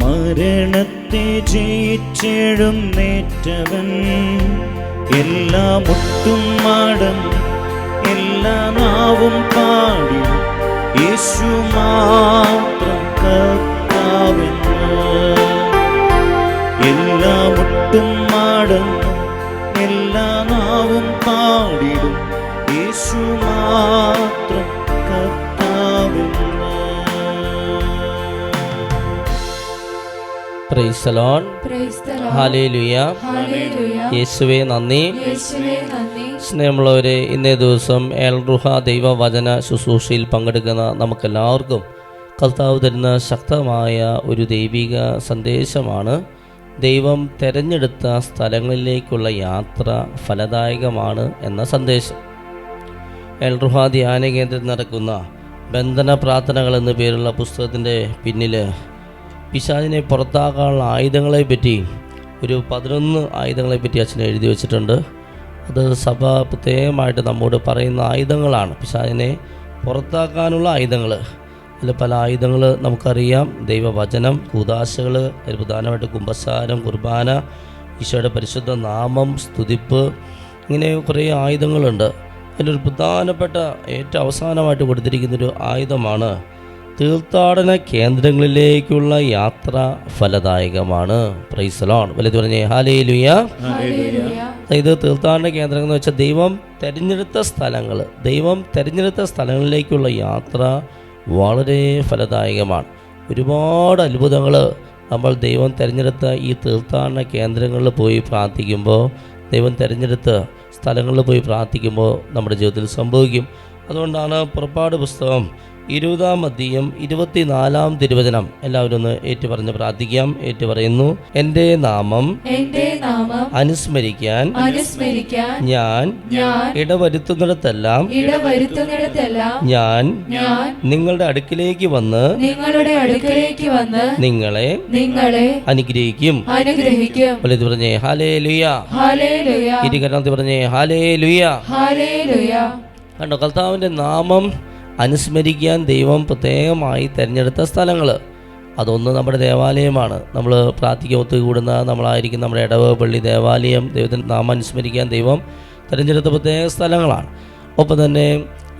മരണത്തെ ജയിച്ചെഴുന്നേറ്റവൻ എല്ലാ മുട്ടും മാടം എല്ലാ നാവും പാടി. യേശു മാത്രം എല്ലാ മുട്ടും മാടം എല്ലാ നാവും പാടിടും. യേശു മാത്രം. യേശുവെ നന്ദി. സ്നേഹമുള്ളവരെ ഇന്നേ ദിവസം ഏൽറുഹ ദൈവവചന ശുശ്രൂഷയിൽ പങ്കെടുക്കുന്ന നമുക്കെല്ലാവർക്കും കർത്താവ് തരുന്ന ശക്തമായ ഒരു ദൈവിക സന്ദേശമാണ്. ദൈവം തിരഞ്ഞെടുത്ത സ്ഥലങ്ങളിലേക്കുള്ള യാത്ര ഫലദായകമാണ് എന്ന സന്ദേശം. എൽറുഹ ധ്യാന കേന്ദ്രത്തിൽ നടക്കുന്ന ബന്ധന പ്രാർത്ഥനകൾ എന്ന പേരുള്ള പുസ്തകത്തിന്റെ പിന്നിൽ പിശാചിനെ പുറത്താക്കാനുള്ള ആയുധങ്ങളെ പറ്റി ഒരു പതിനൊന്ന് ആയുധങ്ങളെ പറ്റി അച്ഛൻ എഴുതി വെച്ചിട്ടുണ്ട്. അത് സഭ പ്രത്യേകമായിട്ട് നമ്മോട് പറയുന്ന ആയുധങ്ങളാണ്. പിശാചിനെ പുറത്താക്കാനുള്ള ആയുധങ്ങൾ. അതിൽ പല ആയുധങ്ങൾ നമുക്കറിയാം. ദൈവവചനം കൂതാശകൾ അതിൽ പ്രധാനമായിട്ട് കുംഭസാരം കുർബാന ഈശോയുടെ പരിശുദ്ധ നാമം സ്തുതിപ്പ് ഇങ്ങനെ കുറേ ആയുധങ്ങളുണ്ട്. അതിലൊരു പ്രധാനപ്പെട്ട ഏറ്റവും അവസാനമായിട്ട് കൊടുത്തിരിക്കുന്നൊരു ആയുധമാണ് തീർത്ഥാടന കേന്ദ്രങ്ങളിലേക്കുള്ള യാത്ര ഫലദായകമാണ്. പ്രൈസലോൺ വലുത് പറഞ്ഞേ ഹാലേ ലുയ. ഇത് തീർത്ഥാടന കേന്ദ്രങ്ങൾ എന്ന് വെച്ചാൽ ദൈവം തിരഞ്ഞെടുത്ത സ്ഥലങ്ങൾ ദൈവം തിരഞ്ഞെടുത്ത സ്ഥലങ്ങളിലേക്കുള്ള യാത്ര വളരെ ഫലദായകമാണ്. ഒരുപാട് അത്ഭുതങ്ങൾ നമ്മൾ ദൈവം തിരഞ്ഞെടുത്ത ഈ തീർത്ഥാടന കേന്ദ്രങ്ങളിൽ പോയി പ്രാർത്ഥിക്കുമ്പോൾ ദൈവം തിരഞ്ഞെടുത്ത സ്ഥലങ്ങളിൽ പോയി പ്രാർത്ഥിക്കുമ്പോൾ നമ്മുടെ ജീവിതത്തിൽ സംഭവിക്കും. അതുകൊണ്ടാണ് പുറപ്പാട് പുസ്തകം ഇരുപതാം അധ്യയം ഇരുപത്തിനാലാം തിരുവചനം. എല്ലാവരും ഒന്ന് ഏറ്റു പറഞ്ഞ് പ്രാർത്ഥിക്കാം. ഏറ്റു പറയുന്നു എന്റെ നാമം എന്റെ നാമം അനുസ്മരിക്കാൻ അനുസ്മരിക്കാൻ ഞാൻ ഞാൻ ഇടവരുത്തുന്നിടത്തെല്ലാം ഇടവരുത്തുന്നിടത്തെല്ലാം ഞാൻ ഞാൻ നിങ്ങളുടെ അടുക്കിലേക്ക് വന്ന് നിങ്ങളുടെ അടുക്കിലേക്ക് വന്ന് നിങ്ങളെ നിങ്ങളെ അനുഗ്രഹിക്കും. അനുഗ്രഹിക്കും. വലുത് പറഞ്ഞേ ഹാലേ ലുയ ഹാലേലുയ ഇരുകരണത്തിൽ പറഞ്ഞേ ഹാലേ ലുയ ഹാലേലുയ കണ്ടോ കർത്താവിന്റെ നാമം അനുസ്മരിക്കാൻ ദൈവം പ്രത്യേകമായി തിരഞ്ഞെടുത്ത സ്ഥലങ്ങൾ. അതൊന്ന് നമ്മുടെ ദേവാലയമാണ്. നമ്മൾ പ്രാർത്ഥിക്കാൻ ഒത്തുകൂടുന്ന നമ്മളായിരിക്കും നമ്മുടെ ഇടവ പള്ളി ദേവാലയം ദൈവത്തിന്റെ നാമം അനുസ്മരിക്കാൻ ദൈവം തിരഞ്ഞെടുത്ത പ്രത്യേക സ്ഥലങ്ങളാണ്. ഒപ്പം തന്നെ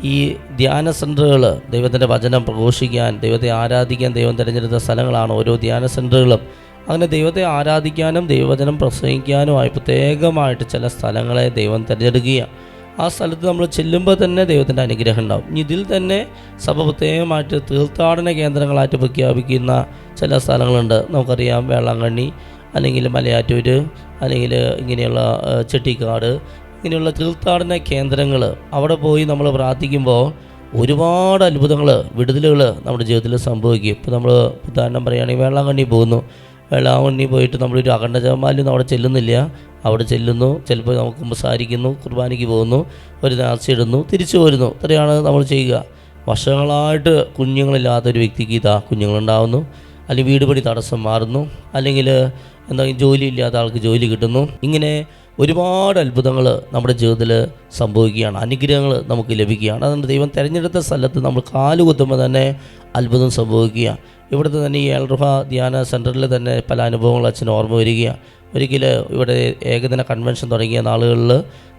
ഈ ധ്യാന സെന്ററുകൾ ദൈവത്തിന്റെ വചനം പ്രഘോഷിക്കാൻ ദൈവത്തെ ആരാധിക്കാൻ ദൈവം തിരഞ്ഞെടുത്ത സ്ഥലങ്ങളാണ് ഓരോ ധ്യാന സെന്ററുകളും അങ്ങനെ ദൈവത്തെ ആരാധിക്കാനും ദൈവവചനം പ്രസംഗിക്കാനുമായി പ്രത്യേകമായിട്ട് ചില സ്ഥലങ്ങളെ ദൈവം തിരഞ്ഞെടുക്കുകയാണ്. ആ സ്ഥലത്ത് നമ്മൾ ചെല്ലുമ്പോൾ തന്നെ ദൈവത്തിന്റെ അനുഗ്രഹം ഉണ്ടാവും. ഇതിൽ തന്നെ സഭ പ്രത്യേകമായിട്ട് തീർത്ഥാടന കേന്ദ്രങ്ങളായിട്ട് പ്രഖ്യാപിക്കുന്ന ചില സ്ഥലങ്ങളുണ്ട്. നമുക്കറിയാം വേളാങ്കണ്ണി അല്ലെങ്കിൽ മലയാറ്റൂർ അല്ലെങ്കിൽ ഇങ്ങനെയുള്ള ചെട്ടിക്കാട് ഇങ്ങനെയുള്ള തീർത്ഥാടന കേന്ദ്രങ്ങൾ അവിടെ പോയി നമ്മൾ പ്രാർത്ഥിക്കുമ്പോൾ ഒരുപാട് അത്ഭുതങ്ങൾ വിടുതലുകൾ നമ്മുടെ ജീവിതത്തിൽ സംഭവിക്കും. ഇപ്പോൾ നമ്മൾ ഉദാഹരണം പറയുകയാണെങ്കിൽ വേളാങ്കണ്ണി പോകുന്നു. വേളാങ്കണ്ണി പോയിട്ട് നമ്മളൊരു അഖണ്ഡ ജപമാലൊന്നും അവിടെ ചെല്ലുന്നില്ല. അവിടെ ചെല്ലുന്നു. ചിലപ്പോൾ നമുക്ക് കുമ്പസാരിക്കുന്നു കുർബാനയ്ക്ക് പോകുന്നു ഒരു നേർച്ച ഇടുന്നു തിരിച്ചു വരുന്നു. ഇത്രയാണ് നമ്മൾ ചെയ്യുക. വർഷങ്ങളായിട്ട് കുഞ്ഞുങ്ങളില്ലാത്തൊരു വ്യക്തിക്ക് ഇതാ കുഞ്ഞുങ്ങളുണ്ടാവുന്നു. അല്ലെങ്കിൽ വീട് പണി തടസ്സം മാറുന്നു. അല്ലെങ്കിൽ എന്തെങ്കിലും ജോലി ഇല്ലാത്ത ആൾക്ക് ജോലി കിട്ടുന്നു. ഇങ്ങനെ ഒരുപാട് അത്ഭുതങ്ങൾ നമ്മുടെ ജീവിതത്തിൽ സംഭവിക്കുകയാണ്. അനുഗ്രഹങ്ങൾ നമുക്ക് ലഭിക്കുകയാണ്. അതുകൊണ്ട് ദൈവം തിരഞ്ഞെടുത്ത സ്ഥലത്ത് നമ്മൾ കാലുകുത്തുമ്പോൾ തന്നെ അത്ഭുതം സംഭവിക്കുക ഇവിടുത്തെ തന്നെ ഈ അൽറുഹ ധ്യാന സെന്ററിൽ തന്നെ പല അനുഭവങ്ങൾ അച്ഛൻ ഓർമ്മ വരികയാണ്. ഒരിക്കൽ ഇവിടെ ഏകദിന കൺവെൻഷൻ തുടങ്ങിയ നാളുകളിൽ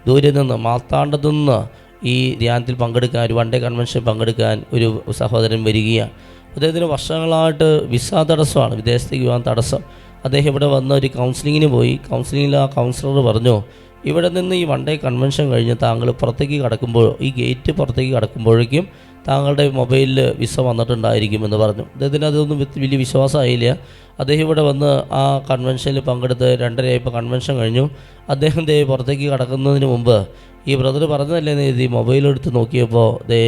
ദൂരെ നിന്ന് മാത്താണ്ടത്തു നിന്ന് ഈ ധ്യാനത്തിൽ പങ്കെടുക്കാൻ ഒരു വൺ ഡേ കൺവെൻഷൻ പങ്കെടുക്കാൻ ഒരു സഹോദരൻ വരികയാണ്. അദ്ദേഹത്തിന് വർഷങ്ങളായിട്ട് വിസ തടസ്സമാണ് വിദേശത്തേക്ക് പോകാൻ തടസ്സം. അദ്ദേഹം ഇവിടെ വന്ന ഒരു കൗൺസിലിങ്ങിന് പോയി. കൗൺസിലിങ്ങിൽ ആ കൗൺസിലർ പറഞ്ഞു ഇവിടെ നിന്ന് ഈ വൺ ഡേ കൺവെൻഷൻ കഴിഞ്ഞ് താങ്കൾ പുറത്തേക്ക് കടക്കുമ്പോൾ ഈ ഗേറ്റ് പുറത്തേക്ക് കടക്കുമ്പോഴേക്കും താങ്കളുടെ മൊബൈലിൽ വിസ വന്നിട്ടുണ്ടായിരിക്കുമെന്ന് പറഞ്ഞു. അദ്ദേഹത്തിന് അതൊന്നും വലിയ വിശ്വാസമായില്ല. അദ്ദേഹം ഇവിടെ വന്ന് ആ കൺവെൻഷനിൽ പങ്കെടുത്ത് രണ്ടരയായപ്പോൾ കൺവെൻഷൻ കഴിഞ്ഞു. അദ്ദേഹം പുറത്തേക്ക് കടക്കുന്നതിന് മുമ്പ് ഈ ബ്രദർ പറഞ്ഞതല്ലേ മൊബൈൽ എടുത്ത് നോക്കിയപ്പോൾ ദേ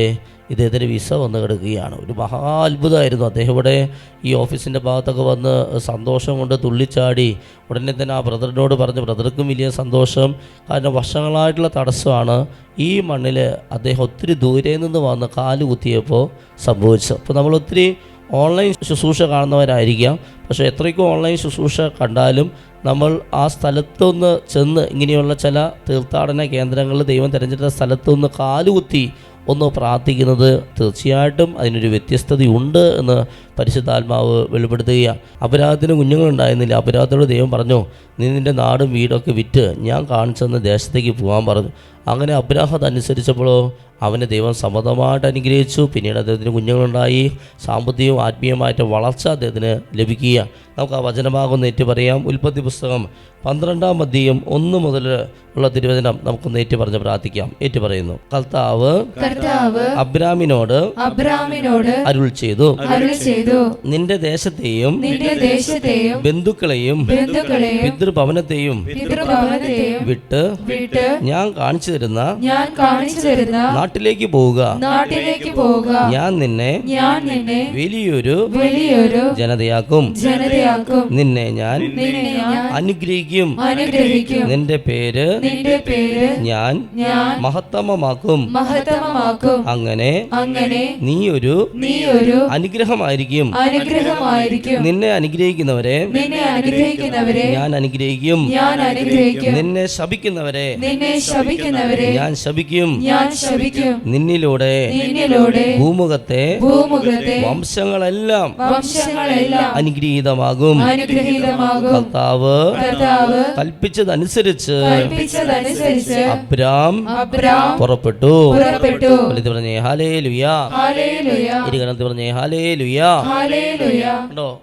ഇദ്ദേഹത്തിന് വിസ വന്ന് കിടക്കുകയാണ്. ഒരു മഹാ അത്ഭുതമായിരുന്നു. അദ്ദേഹം ഇവിടെ ഈ ഓഫീസിന്റെ ഭാഗത്തൊക്കെ വന്ന് സന്തോഷം കൊണ്ട് തുള്ളിച്ചാടി. ഉടനെ തന്നെ ആ ബ്രദറിനോട് പറഞ്ഞു ബ്രദർക്കും വലിയ സന്തോഷം. കാരണം വർഷങ്ങളായിട്ടുള്ള തടസ്സമാണ് ഈ മണ്ണിൽ അദ്ദേഹം ഒത്തിരി ദൂരെ നിന്ന് വന്ന് കാൽ കുത്തിയപ്പോൾ സംഭവിച്ചത്. അപ്പോൾ നമ്മൾ ഒത്തിരി ഓൺലൈൻ ശുശ്രൂഷ കാണുന്നവരായിരിക്കാം. പക്ഷേ എത്രയ്ക്കും ഓൺലൈൻ ശുശ്രൂഷ കണ്ടാലും നമ്മൾ ആ സ്ഥലത്തൊന്ന് ചെന്ന് ഇങ്ങനെയുള്ള ചില തീർത്ഥാടന കേന്ദ്രങ്ങളിൽ ദൈവം തിരഞ്ഞെടുത്ത സ്ഥലത്തൊന്ന് കാലുകുത്തി ഒന്ന് പ്രാർത്ഥിക്കുന്നത് തീർച്ചയായിട്ടും അതിനൊരു വ്യത്യസ്തതയുണ്ട് എന്ന് പരിശുദ്ധാത്മാവ് വെളിപ്പെടുത്തുകയാണ് അപരാധത്തിന് കുഞ്ഞുങ്ങളുണ്ടായിരുന്നില്ല അപരാധത്തോട് ദൈവം പറഞ്ഞു നീ നിന്റെ നാടും വീടൊക്കെ വിറ്റ് ഞാൻ കാണിച്ചെന്ന് ദേശത്തേക്ക് പോകാൻ പറഞ്ഞു. അങ്ങനെ അബ്രാഹം അതനുസരിച്ചപ്പോഴോ അവന് ദൈവം സമ്മതമായിട്ട് അനുഗ്രഹിച്ചു. പിന്നീട് അദ്ദേഹത്തിന് കുഞ്ഞുങ്ങളുണ്ടായി. സാമ്പത്തികവും ആത്മീയമായിട്ട് വളർച്ച അദ്ദേഹത്തിന് ലഭിക്കുക. നമുക്ക് ആ വചനമാകുന്ന ഏറ്റു പറയാം ഉൽപ്പത്തി പുസ്തകം പന്ത്രണ്ടാം അധ്യയം ഒന്ന് മുതൽ ഉള്ള തിരുവചനം നമുക്ക് ഏറ്റു പറഞ്ഞ് പ്രാർത്ഥിക്കാം. ഏറ്റു പറയുന്നു കർത്താവ് കർത്താവ് അബ്രാമിനോട് അബ്രാമിനോട് അരുൾ ചെയ്തു. അരുൾ ചെയ്തു. നിന്റെ ദേശത്തെയും നിന്റെ ദേശത്തെയും ബന്ധുക്കളെയും ബന്ധുക്കളെയും പിതൃഭവനത്തെയും പിതൃഭവനത്തെയും വിട്ട് വിട്ട് ഞാൻ കാണിച്ചു തരുന്ന ഞാൻ കാണിച്ചു തരുന്ന നാട്ടിലേക്ക് പോവുക. നാട്ടിലേക്ക് പോവുക. ഞാൻ നിന്നെ ഞാൻ നിന്നെ വലിയൊരു വലിയൊരു ജനതയാക്കും. ജനതയാക്കും. നിന്നെ ഞാൻ നിന്നെ ഞാൻ അനുഗ്രഹിക്കും. അനുഗ്രഹിക്കും. നിന്റെ പേര് നിന്റെ പേര് ഞാൻ ഞാൻ മഹത്തമമാക്കും. മഹത്തമമാക്കും. അങ്ങനെ അങ്ങനെ നീ ഒരു നീ ഒരു അനുഗ്രഹമായിരിക്കും. അനുഗ്രഹമായിരിക്കും. നിന്നെ അനുഗ്രഹിക്കുന്നവരെ നിന്നെ അനുഗ്രഹിക്കുന്നവരെ ഞാൻ അനുഗ്രഹിക്കും. ഞാൻ അനുഗ്രഹിക്കും. നിന്നെ ശപിക്കുന്നവരെ നിന്നെ ശപിക്കുന്നവരെ ഞാൻ ശപിക്കും. ഞാൻ ശപിക്കും. നിന്നിലൂടെ നിന്നിലൂടെ ഭൂമുഖത്തെ ഭൂമുഖത്തെ വംശങ്ങളെല്ലാം വംശങ്ങളെല്ലാം അനുഗ്രഹീതമാകും. അനുഗ്രഹീതമാകും. കർത്താവ് കർത്താവ് കൽപ്പിച്ചതനുസരിച്ച് കൽപ്പിച്ചതനുസരിച്ച് അബ്രാം അബ്രാം പുറപ്പെട്ടു. പുറപ്പെട്ടു. വെളുത്തി പറഞ്ഞേ ഹാലേ ലുയാ ഹാലേലുയ. ഇരുകണത്തി പറഞ്ഞേ ഹാലേ ലുയാ ഹാലേലുയ. കണ്ടോ?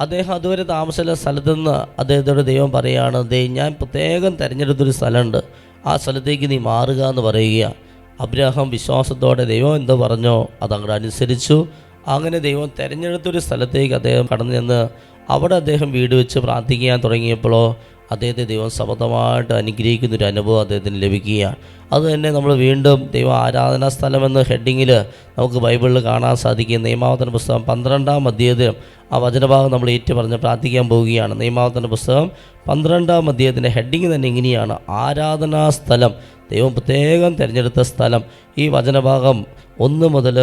അദ്ദേഹം അതുവരെ താമസിച്ച സ്ഥലത്തുനിന്ന് അദ്ദേഹത്തോട് ദൈവം പറയുകയാണ് ഞാൻ പ്രത്യേകം തിരഞ്ഞെടുത്തൊരു സ്ഥലമുണ്ട്. ആ സ്ഥലത്തേക്ക് നീ മാറുക എന്ന് പറയുക. അബ്രാഹാം വിശ്വാസത്തോടെ ദൈവം എന്തോ പറഞ്ഞോ അതങ്ങോട്ട് അനുസരിച്ചു. അങ്ങനെ ദൈവം തിരഞ്ഞെടുത്തൊരു സ്ഥലത്തേക്ക് അദ്ദേഹം കടന്നു ചെന്ന് അവിടെ അദ്ദേഹം വീട് വെച്ച് പ്രാർത്ഥിക്കാൻ തുടങ്ങിയപ്പോഴോ അദ്ദേഹത്തെ ദൈവം സമതമായിട്ട് അനുഗ്രഹിക്കുന്ന ഒരു അനുഭവം അദ്ദേഹത്തിന് ലഭിക്കുകയാണ്. അതുതന്നെ നമ്മൾ വീണ്ടും ദൈവ ആരാധനാ സ്ഥലം എന്ന ഹെഡിങ്ങിൽ നമുക്ക് ബൈബിളിൽ കാണാൻ സാധിക്കും. നിയമാവതന പുസ്തകം പന്ത്രണ്ടാം അധ്യായത്തിൽ ആ വചനഭാഗം നമ്മൾ ഏറ്റു പറഞ്ഞ് പ്രാർത്ഥിക്കാൻ പോവുകയാണ്. നിയമാവതന പുസ്തകം പന്ത്രണ്ടാം അധ്യായത്തിന്റെ ഹെഡിങ് തന്നെ ഇങ്ങനെയാണ്. ആരാധനാ സ്ഥലം. ദൈവം പ്രത്യേകം തിരഞ്ഞെടുത്ത സ്ഥലം. ഈ വചനഭാഗം ഒന്ന് മുതൽ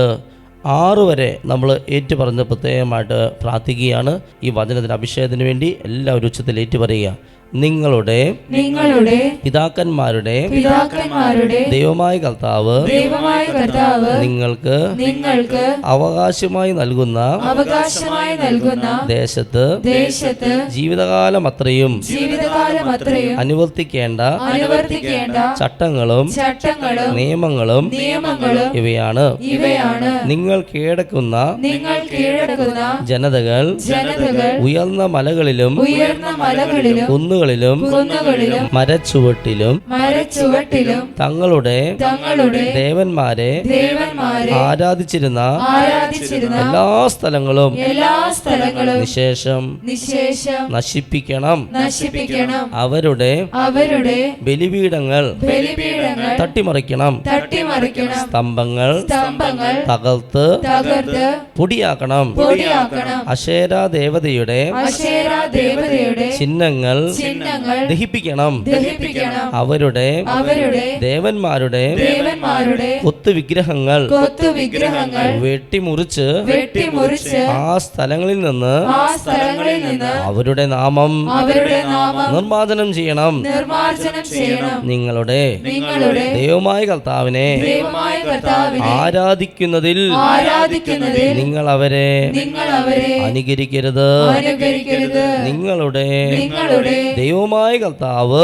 ആറ് വരെ നമ്മൾ ഏറ്റു പറഞ്ഞ് പ്രത്യേകമായിട്ട് പ്രാർത്ഥിക്കുകയാണ്. ഈ വചനത്തിന് അഭിഷേകത്തിന് വേണ്ടി എല്ലാവരും ഉച്ചത്തിൽ ഏറ്റു പറയുക നിങ്ങളുടെ നിങ്ങളുടെ പിതാക്കന്മാരുടെ പിതാക്കന്മാരുടെ ദൈവമായ കർത്താവ് ദൈവമായ കർത്താവ് നിങ്ങൾക്ക് നിങ്ങൾക്ക് അവകാശമായി നൽകുന്ന അവകാശമായി നൽകുന്ന ദേശത്ത് ദേശത്ത് ജീവിതകാലം അത്രയും ജീവിതകാലം അത്രയും അനുവർത്തിക്കേണ്ട അനുവർത്തിക്കേണ്ട ചട്ടങ്ങളും ചട്ടങ്ങളും നിയമങ്ങളും നിയമങ്ങളും ഇവയാണ്. ഇവയാണ്. നിങ്ങൾ കീഴടക്കുന്ന നിങ്ങൾ കീഴടക്കുന്ന ജനതകൾ ജനതകൾ ഉയർന്ന മലകളിലും ഉയർന്ന മലകളിലും കുന്നുകളിലും കുന്നുകളിലും മരച്ചുവട്ടിലും മരച്ചുവട്ടിലും തങ്ങളുടെ തങ്ങളുടെ ദേവന്മാരെ ദേവന്മാരെ ആരാധിച്ചിരുന്ന ആരാധിച്ചിരുന്ന എല്ലാ സ്ഥലങ്ങളും എല്ലാ സ്ഥലങ്ങളും നിശേഷം നിശേഷം നശിപ്പിക്കണം. നശിപ്പിക്കണം. അവരുടെ അവരുടെ ബലിപീഠങ്ങൾ ബലിപീഠങ്ങൾ തട്ടിമറിക്കണം. തട്ടിമറിക്കണം. സ്തംഭങ്ങൾ സ്തംഭങ്ങൾ തകർത്ത് തകർത്ത് പൊടിയാക്കണം. പൊടിയാക്കണം. അശേരാ ദേവതയുടെ അശേരാ ദേവതയുടെ ചിഹ്നങ്ങൾ ചിഹ്നങ്ങൾ ദഹിപ്പിക്കണം. ദഹിപ്പിക്കണം. അവരുടെ അവരുടെ ദേവന്മാരുടെ ദേവന്മാരുടെ കൊത്തു വിഗ്രഹങ്ങൾ കൊത്തു വിഗ്രഹങ്ങൾ വെട്ടിമുറിച്ച് വെട്ടിമുറിച്ച് ആ സ്ഥലങ്ങളിൽ നിന്ന് ആ സ്ഥലങ്ങളിൽ നിന്ന് അവരുടെ നാമം അവരുടെ നാമം നിർമ്മാർജനം ചെയ്യണം. നിർമാർജനം ചെയ്യണം. നിങ്ങളുടെ നിങ്ങളുടെ ദൈവമായ കർത്താവിനെ ദൈവമായ കർത്താവിനെ ആരാധിക്കുന്നതിൽ ആരാധിക്കുന്നതിൽ നിങ്ങൾ അവരെ നിങ്ങൾ അവരെ അനുകരിക്കരുത്. അനുകരിക്കരുത്. നിങ്ങളുടെ നിങ്ങളുടെ ദൈവമായ കർത്താവ്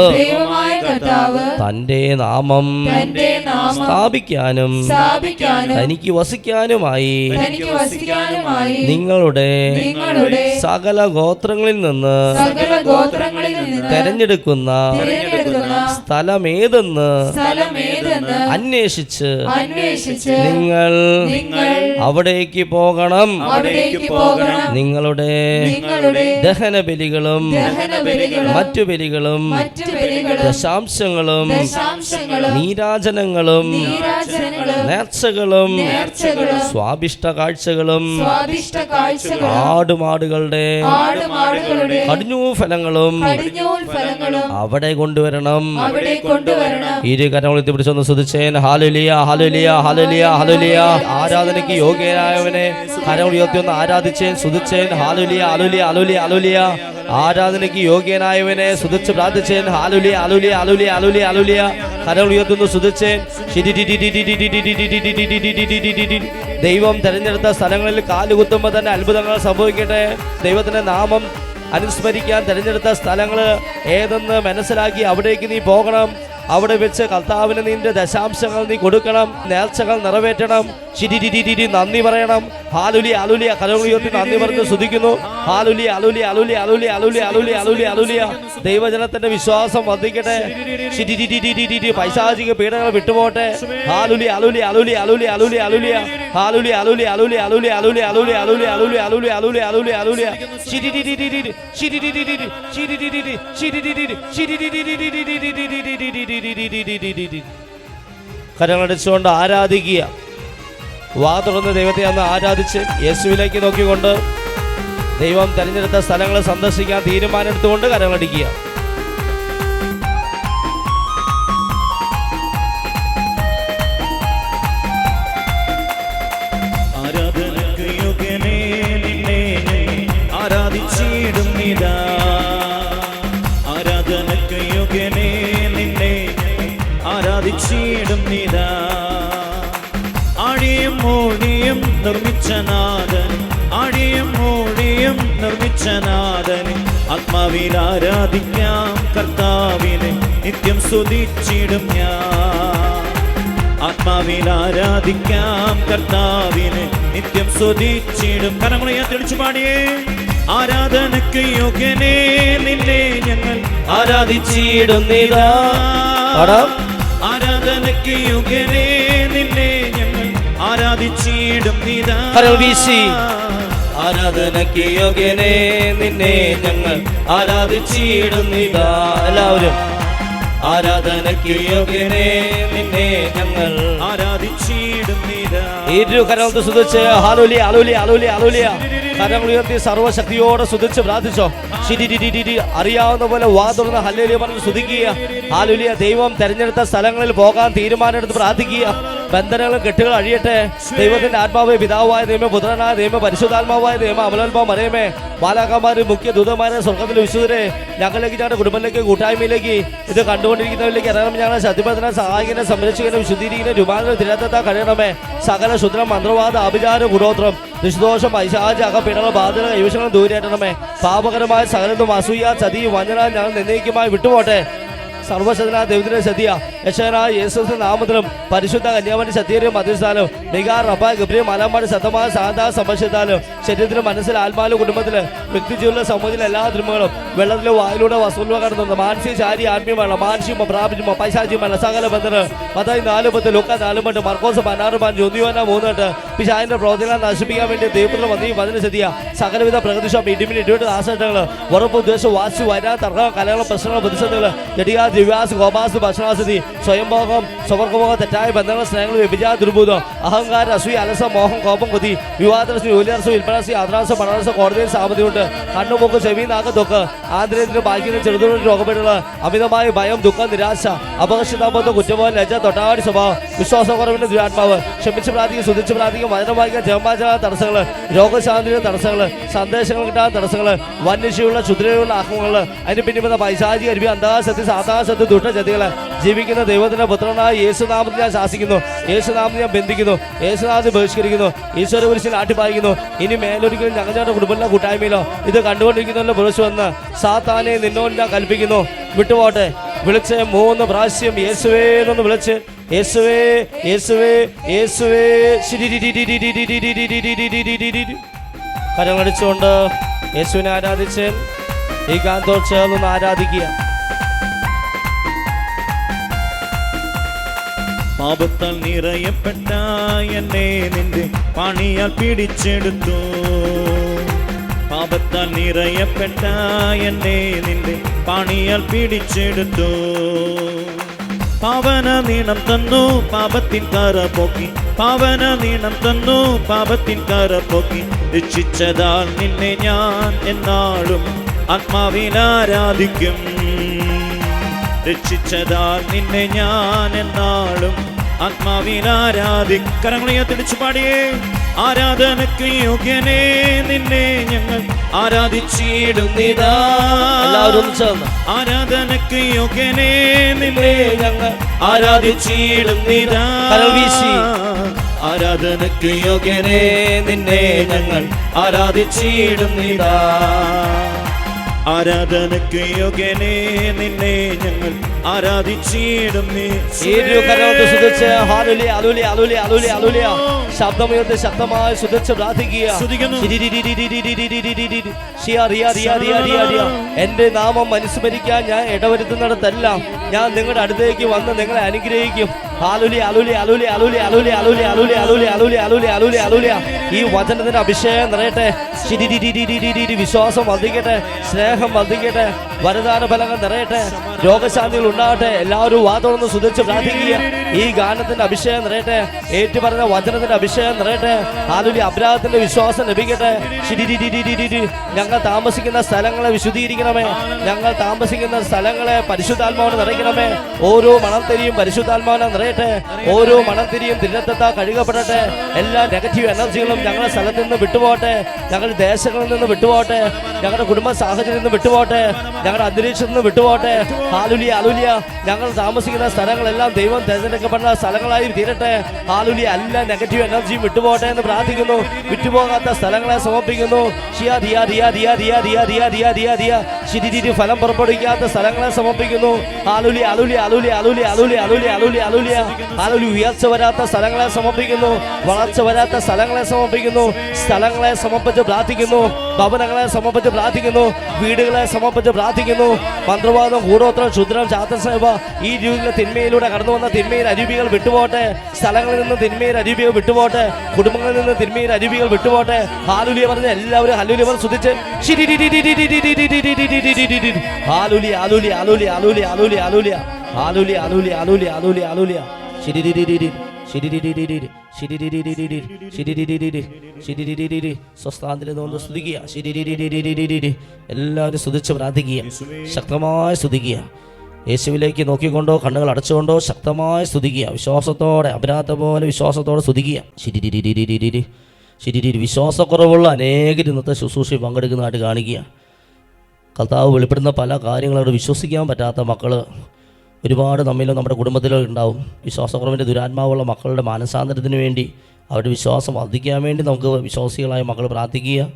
തന്റെ നാമം സ്ഥാപിക്കാനും തനിക്ക് വസിക്കാനുമായി നിങ്ങളുടെ സകല ഗോത്രങ്ങളിൽ നിന്ന് തെരഞ്ഞെടുക്കുന്ന സ്ഥലമേതെന്ന് അന്വേഷിച്ച് അന്വേഷിച്ച് നിങ്ങൾ അവിടേക്ക് പോകണം. അവിടേക്ക് പോകണം. നിങ്ങളുടെ ദഹന ബലികളും മറ്റു ബലികളും ദശാംശങ്ങളും നീരാജനങ്ങളും നേർച്ചകളും സ്വാഭിഷ്ട കാഴ്ചകളും ആടുമാടുകളുടെ കടിഞ്ഞൂ ഫലങ്ങളും അവിടെ കൊണ്ടുവരണം. ഇരുകരങ്ങൾ എത്തിപ്പിടിച്ചൊന്ന് സ്തുതിച്ചേൻ ഹാലുലിയ ഹാലുലിയ ഹാലുലിയ ഹാലുലിയ ആരാധനയ്ക്ക് യോഗ്യനായവനെ കരം ഉയർത്തി ഒന്ന് ആരാധിച്ചേൻ സ്തുതിച്ചേൻ ഹാലുലിയ അലുലിയ അലുലിയ അലുലിയ ആരാധനയ്ക്ക് യോഗ്യനായവനെ സ്തുതിച്ച് പ്രാർത്ഥിച്ചേൻ ഹാലുലിയ അലുലിയ അലുലിയ അലുലിയ അലുലിയ കരം ഉയർത്തുന്നു സ്തുതിച്ചേൻ ദൈവം തെരഞ്ഞെടുത്ത സ്ഥലങ്ങളിൽ കാലുകുത്തുമ്പോൾ തന്നെ അത്ഭുതങ്ങൾ സംഭവിക്കട്ടെ ദൈവത്തിന്റെ നാമം അനുസ്മരിക്കാൻ തിരഞ്ഞെടുത്ത സ്ഥലങ്ങൾ ഏതെന്ന് മനസ്സിലാക്കി അവിടേക്ക് നീ പോകണം അവിടെ വെച്ച് കർത്താവിന് നിന്റെ ദശാംശങ്ങൾ നീ കൊടുക്കണം നേർച്ചകൾ നിറവേറ്റണം. ശിരിരിരിരി നന്ദി പറയണം. ഹാലുലി അലുലി ഉയർത്തി നന്ദി പറഞ്ഞ് സ്തുതിക്കുന്നു ഹാലുലി അലുലി അലുലി അലുലി അലുലി അലുലി അലുലി അലുലിയ ദൈവജനത്തിന്റെ വിശ്വാസം വർദ്ധിക്കട്ടെ പൈശാചിക പീഡകൾ വിട്ടുപോട്ടെ ഹാലുലി അലുലി അലുലി അലുലി അലുലി അലുലിയ ഹാലുലി അലുലി അലുലി അലുലി അലുലി അലുലി അലുലി അലുലി അലുലി അലുലി അലുലി അലുലിയ കരങ്ങളടിച്ചുകൊണ്ട് ആരാധിക്കുക വാ തുറന്ന് ദൈവത്തെ അന്ന് ആരാധിച്ച് യേശുവിലേക്ക് നോക്കിക്കൊണ്ട് ദൈവം തിരഞ്ഞെടുത്ത സ്ഥലങ്ങൾ സന്ദർശിക്കാൻ തീരുമാനമെടുത്തുകൊണ്ട് കരങ്ങളടിക്കുക. നിർമ്മിച്ച നാഥൻ. ആടിയും മോടിയും നിർമ്മിച്ച നാഥൻ. ആത്മാവിൽ ആരാധിക്കാം കർത്താവിനെ. നിത്യം സ്തുതിച്ചിടും ഞാൻ. ആത്മാവിൽ ആരാധിക്കാം കർത്താവിനെ. നിത്യം സ്തുതിച്ചിടും. കരങ്ങളെ തെളിച്ചു പാടിയേ. ആരാധനയ്ക്ക് യോഗ്യനെ നിന്നെ ഞങ്ങൾ ആരാധിച്ചിടുന്നിതാ. ആരാധനക്ക് ആരാധനയ്ക്ക് യോഗ്യനേ വീശി ആരാധനയ്ക്ക് യോഗ്യനെ നിന്നെ ഞങ്ങൾ ആരാധിച്ചിടുന്നിതാ എല്ലാവരും. ആരാധനയ്ക്ക് യോഗ്യനെ നിന്നെ ഞങ്ങൾ ആരാധിച്ചിടും നീതാ ഇരു കരങ്ങൾ സുതിച്ച് ഹാലുലി അലുലി അലുലി അലുലിയ കരങ്ങൾ ഉയർത്തി സർവശക്തിയോടെ സുതിച്ച് പ്രാർത്ഥിച്ചോ. അറിയാവുന്ന പോലെ വാ തുറന്ന് ഹല്ലേലിയ പറഞ്ഞ് സ്തുതിക്കുക. ഹാലുലിയ ദൈവം തെരഞ്ഞെടുത്ത സ്ഥലങ്ങളിൽ പോകാൻ തീരുമാനമെടുത്ത് പ്രാർത്ഥിക്കുക. ബന്ധനങ്ങളും കെട്ടുകൾ അഴിയട്ടെ. ദൈവത്തിന്റെ ആത്മാവ് പിതാവായ ദൈവമേ പുത്രനായ ദൈവമേ പരിശുദ്ധാത്മാവായ ദൈവമേ അമലോത്ഭവം മറിയമേ ബാലാക്കന്മാര് മുഖ്യ ദൂതന്മാരെ സ്വർഗത്തിലെ വിശുദ്ധരെ ഞങ്ങളിലേക്ക് ഞങ്ങളുടെ കുടുംബത്തിലേക്ക് കൂട്ടായ്മയിലേക്ക് ഇത് കണ്ടുകൊണ്ടിരിക്കുന്നവരിലേക്ക് ഇറങ്ങണം ഞങ്ങളെ സത്യപഥന സഹായിക്കുന്ന സംരക്ഷിക്കുന്ന വിശുദ്ധീകരിക്കുന്ന രൂപാന്തര തിരത്തെത്താൻ കഴിയണമേ സകല ശുദ്രം മന്ത്രവാദ അഭിചാര ഗുണോത്രം ദുഷ്ദോഷം പൈശാച അകപീഡന ബാധന കൈവശങ്ങൾ ദൂരേറ്റണമേ. പാപകരമായ സകലതും അസൂയ ചതി വഞ്ചന ഞങ്ങൾ നിർണയിക്കുമായി വിട്ടുപോട്ടെ. സർവശതനായ ദൈവത്തിന്റെ ശതിയ യക്ഷകനായ യേശുസ് നാമത്തിലും പരിശുദ്ധ കന്യാമണി സത്യരും മധ്യസ്ഥാനം മികാർ റബ ഗബ്രിയ മലമ്പാട് ശതമായ സാധാ സംഭവിച്ചാലും ശരീരത്തിലും മനസ്സിൽ ആത്മാവിലും വ്യക്തി ജീവിത സമൂഹത്തിലെ എല്ലാ തിരുമകളും വെള്ളത്തിലെ വായിലൂടെ വസ്തുവിലൂടെ കടന്നു മാനസിക ശാരി ആത്മീയമാണ് മാനസികമോ പ്രാപിച്ചുമോ പൈശാചിയുമല്ല സകല ബന്ധന മതായി നാല് പത്ത് ലുക്ക നാല് മർക്കോസ് പതിനാറ് പഞ്ച് ഒന്നിയോന മൂന്നെട്ട് പിശാചിന്റെ പ്രവർത്തനങ്ങൾ നശിപ്പിക്കാൻ വേണ്ടി ദൈവത്തിൽ വന്നു ചെത്തിയ സകലവിധ പ്രകൃതിക്ഷോഭം ഇടിമിന് ഇടിവിട്ട് നാശനഷ്ടങ്ങൾ ഉറപ്പ് ഉദ്ദേശം വാശി വരാ തർക്കം കലകൾ പ്രശ്നങ്ങൾ പ്രതിസന്ധികൾ ജടികാ ദിവ്യാസ് ഗോപാസ് ഭക്ഷണാസ്ഥിതി സ്വയംഭോഗം സ്വവർഗമോഹം തെറ്റായ ബന്ധങ്ങൾ സ്നേഹങ്ങൾ വ്യഭിചാര ദുർബോധം അഹങ്കാരം അസൂയ അലസം മോഹം കോപം കൊതി വിവാദരസം ജോലിയരസം വിൽപ്പനസം യാത്രാസം പണരസം കോടതിയിൽ സാമ്പത്തികമുണ്ട്. കണ്ണുമൂക്ക് ചെവി നാക്ക് തൊക്ക് ആന്തരികത്തിന് ബാക്കിന് ചെറുതുകൊണ്ട് രോഗപ്പെടുകൾ അമിതമായ ഭയം ദുഃഖം നിരാശ അപകർഷിതാബോധം കുറ്റബോധം ലജ്ജ തൊട്ടാവാടി സ്വഭാവം വിശ്വാസക്കുറവിന്റെ ദുരാത്മാവ് ക്ഷമിച്ച് പ്രാർത്ഥിക്കും സുധിച്ച് പ്രാർത്ഥിക്കും വചനം വായിക്കാൻ ജപമാചാര തടസ്സങ്ങൾ രോഗശാന്തിയുടെ തടസ്സങ്ങൾ സന്ദേശങ്ങൾ കിട്ടാൻ തടസ്സങ്ങൾ വന്യശിയുള്ള ക്ഷുദ്രയുള്ള ആക്രമങ്ങൾ അതിന് പിന്നിപ്പുന്ന പൈശാചി അരുവി അന്താസത്യ സാധാശത്തി ദുഷ്ടജതികൾ ജീവിക്കുന്ന ദൈവത്തിന്റെ പുത്രനായ യേശുനാമത്തിൽ ഞാൻ ശാസിക്കുന്നു. യേശുനാമത്തിൽ ഞാൻ ബന്ധിക്കുന്നു. യേശുനാമത്തിൽ ബഹിഷ്കരിക്കുന്നു. ഈശ്വര കുരിശിൽ ആട്ടിപ്പായിക്കുന്നു. ഇനി മേലൊരിക്കലും ഞങ്ങളുടെ കുടുംബത്തിലെ കൂട്ടായ്മയിലോ ഇത് കണ്ടുകൊണ്ടിരിക്കുന്നല്ലോ പുരുഷ വന്ന് സാത്താനെ നിന്നോട് ഞാൻ കൽപ്പിക്കുന്നു. വിട്ടുപോട്ടെ വിളിച്ച് മൂന്ന് പ്രാവശ്യം യേശുവേന്നൊന്ന് വിളിച്ച് യേശുവേ യേശുവേ യേശുവേ. യേശുവിനെ ആരാധിച്ച് ഈ ഗാനത്തോട് ഒന്ന് ആരാധിക്കുക പാപത്താൽ നിറയപ്പെട്ട എന്നെ നിന്റെ പണിയാൽ പിടിച്ചെടുത്തു പാപത്താൽ നിറയപ്പെട്ട എന്നെ നിന്റെ പണിയാൽ പിടിച്ചെടുത്തു പാവന നീണം തന്നു പാപത്തിൻ കറ പോക്കി പാവന നീണം തന്നു പാപത്തിൻ കറ പോക്കി രക്ഷിച്ചതാൽ നിന്നെ ഞാൻ എന്നാളും ആത്മാവിൽ ആരാധിക്കും. രക്ഷിച്ചതാൽ നിന്നെ ഞാൻ എന്നാളും ആത്മാവിൽ തിരിച്ചു പാടിയേ. ആരാധനക്ക് യോഗ്യനെ നിന്നെ ഞങ്ങൾ ആരാധിച്ചിടുന്നിതാ. എല്ലാവരും ചേർന്ന് ആരാധനക്ക് യോഗ്യനെ നിന്നെ ഞങ്ങൾ ആരാധിച്ചിടുന്നിതാ. ആരാധനക്ക് യോഗ്യനെ നിന്നെ ഞങ്ങൾ ആരാധിച്ചിടുന്നിതാ. ആരാധനക്ക് യോഗ്യനെ നിന്നെ ഞങ്ങൾ ആരാധിച്ചിടുന്നേ ശബ്ദമുയർത്തി ശബ്ദമായി ശുദ്ധിച്ച് പ്രാർത്ഥിക്കുക എന്റെ നാമം അനുസ്മരിക്കാൻ ഞാൻ ഇടവരുത്തുന്നിടത്തെല്ലാം ഞാൻ നിങ്ങളുടെ അടുത്തേക്ക് വന്ന് നിങ്ങളെ അനുഗ്രഹിക്കും ഈ വചനത്തിന്റെ അഭിഷേകം നിറയട്ടെ വിശ്വാസം വർദ്ധിക്കട്ടെ സ്നേഹം വർദ്ധിക്കട്ടെ വരദാന ഫലങ്ങൾ നിറയട്ടെ രോഗശാന്തികൾ ഉണ്ടാകട്ടെ എല്ലാവരും വാതോടൊന്ന് സുധിച്ച് പ്രാർത്ഥിക്കുക ഈ ഗാനത്തിന്റെ അഭിഷേകം നിറയട്ടെ ഏറ്റു പറഞ്ഞ വചനത്തിന്റെ അഭിഷേകം നിറയട്ടെ ആലുലി അബ്രാഹത്തിന്റെ വിശ്വാസം ലഭിക്കട്ടെ. ഞങ്ങൾ താമസിക്കുന്ന സ്ഥലങ്ങളെ വിശുദ്ധീകരിക്കണമേ. ഞങ്ങൾ താമസിക്കുന്ന സ്ഥലങ്ങളെ പരിശുദ്ധാത്മാവിനെ നിറയ്ക്കണമേ. ഓരോ മണത്തിരിയും പരിശുദ്ധാത്മാവിനെ നിറയട്ടെ. ഓരോ മണത്തിരിയും തിരുത്തത്താ കഴുകപ്പെടട്ടെ. എല്ലാ നെഗറ്റീവ് എനർജികളും ഞങ്ങളുടെ സ്ഥലത്ത് നിന്ന് വിട്ടുപോകട്ടെ. ഞങ്ങളുടെ ദേശങ്ങളിൽ നിന്ന് വിട്ടുപോകട്ടെ. ഞങ്ങളുടെ കുടുംബ സാഹചര്യത്തിൽ നിന്ന് വിട്ടുപോകട്ടെ. ഞങ്ങളുടെ അന്തരീക്ഷത്തിൽ നിന്ന് വിട്ടുപോകട്ടെ. Hallelujah alleluia. ഞങ്ങൾ താമസിക്കുന്ന സ്ഥലങ്ങളെല്ലാം ദൈവം തിരഞ്ഞെടുക്കപ്പെടുന്ന സ്ഥലങ്ങളായി തീരട്ടെ. ഹാലുലിയ എല്ലാ നെഗറ്റീവ് എനർജിയും വിട്ടുപോകട്ടെ എന്ന് പ്രാർത്ഥിക്കുന്നു. വിട്ടുപോകാത്ത സ്ഥലങ്ങളെ സമർപ്പിക്കുന്നു. ഷിയ ഫലം പുറപ്പെടുവിക്കാത്ത സ്ഥലങ്ങളെ സമർപ്പിക്കുന്നു. ആലുലി അലുലി അലുലി അലുലി അലുലി അലുലി അലുലി അലുലിയ. ആലുലി ഉയർച്ച വരാത്ത സ്ഥലങ്ങളെ സമർപ്പിക്കുന്നു. വളർച്ച വരാത്ത സ്ഥലങ്ങളെ സമർപ്പിക്കുന്നു. സ്ഥലങ്ങളെ സമർപ്പിച്ച് പ്രാർത്ഥിക്കുന്നു. ഭവനങ്ങളെ സമർപ്പിച്ച് പ്രാർത്ഥിക്കുന്നു വീടുകളെ സമർപ്പിച്ച് പ്രാർത്ഥിക്കുന്നു മന്ത്രവാദം കൂടോത്രം ശുദ്രം ചാത്തസേവ ഈ രീതിയിലെ തിന്മയിലൂടെ കടന്നു വന്ന തിന്മയിൽ അരുവികൾ വിട്ടുപോട്ടെ സ്ഥലങ്ങളിൽ നിന്ന് തിന്മയിൽ അരുവികൾ വിട്ടുപോട്ടെ കുടുംബങ്ങളിൽ നിന്ന് തിന്മയിൽ അരുവികൾ വിട്ടുപോട്ടെ ഹാലുലിയ പറഞ്ഞ എല്ലാവരും ഹലുലി പറഞ്ഞ് ശ്രുതിച്ച് ആലുലി ആലുലി ആലുലി ആലുലി ആലുലി ആലുലിയ ആലുലി ആലുലി ആലുലി ആലുലി ആലുലിയ ശിരിരിരിരിരി നോന്ന് സ്തുതിക്കുക. എല്ലാവരും സ്തുതിച്ച് പ്രാർത്ഥിക്കുക. ശക്തമായി സ്തുതിക്കുക. യേശുവിലേക്ക് നോക്കിക്കൊണ്ടോ കണ്ണുകൾ അടച്ചുകൊണ്ടോ ശക്തമായി സ്തുതിക്കുക. വിശ്വാസത്തോടെ അപരാധ പോലെ വിശ്വാസത്തോടെ സ്തുതിക്കുക. ശിരിരിരിരിരിരി ശിരിരി വിശ്വാസക്കുറവുള്ള അനേകർ ഇന്നത്തെ ശുശ്രൂഷ പങ്കെടുക്കുന്നതായിട്ട് കാണിക്കുക. കർത്താവ് വെളിപ്പെടുന്ന പല കാര്യങ്ങളും വിശ്വസിക്കാൻ പറ്റാത്ത മക്കൾ ഒരുപാട് നമ്മിലും നമ്മുടെ കുടുംബത്തിലോ ഉണ്ടാവും. വിശ്വാസക്കുറവിന്റെ ദുരാത്മാവുള്ള മക്കളുടെ മാനസാന്തരത്തിന് വേണ്ടി അവരുടെ വിശ്വാസം വർദ്ധിക്കാൻ വേണ്ടി നമുക്ക് വിശ്വാസികളായ മക്കൾ പ്രാർത്ഥിക്കുക.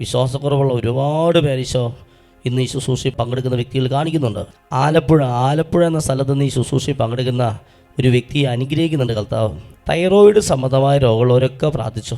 വിശ്വാസക്കുറവുള്ള ഒരുപാട് പേര് ഈശോ ഇന്ന് ഈ ശുശ്രൂഷയിൽ പങ്കെടുക്കുന്ന വ്യക്തികൾ കാണിക്കുന്നുണ്ട്. ആലപ്പുഴ ആലപ്പുഴ എന്ന സ്ഥലത്ത് നിന്ന് ഈ ശുശ്രൂഷയിൽ പങ്കെടുക്കുന്ന ഒരു വ്യക്തിയെ അനുഗ്രഹിക്കുന്നുണ്ട് കർത്താവ്. തൈറോയിഡ് സംബന്ധമായ രോഗമുള്ളവരൊക്കെ പ്രാർത്ഥിച്ചു.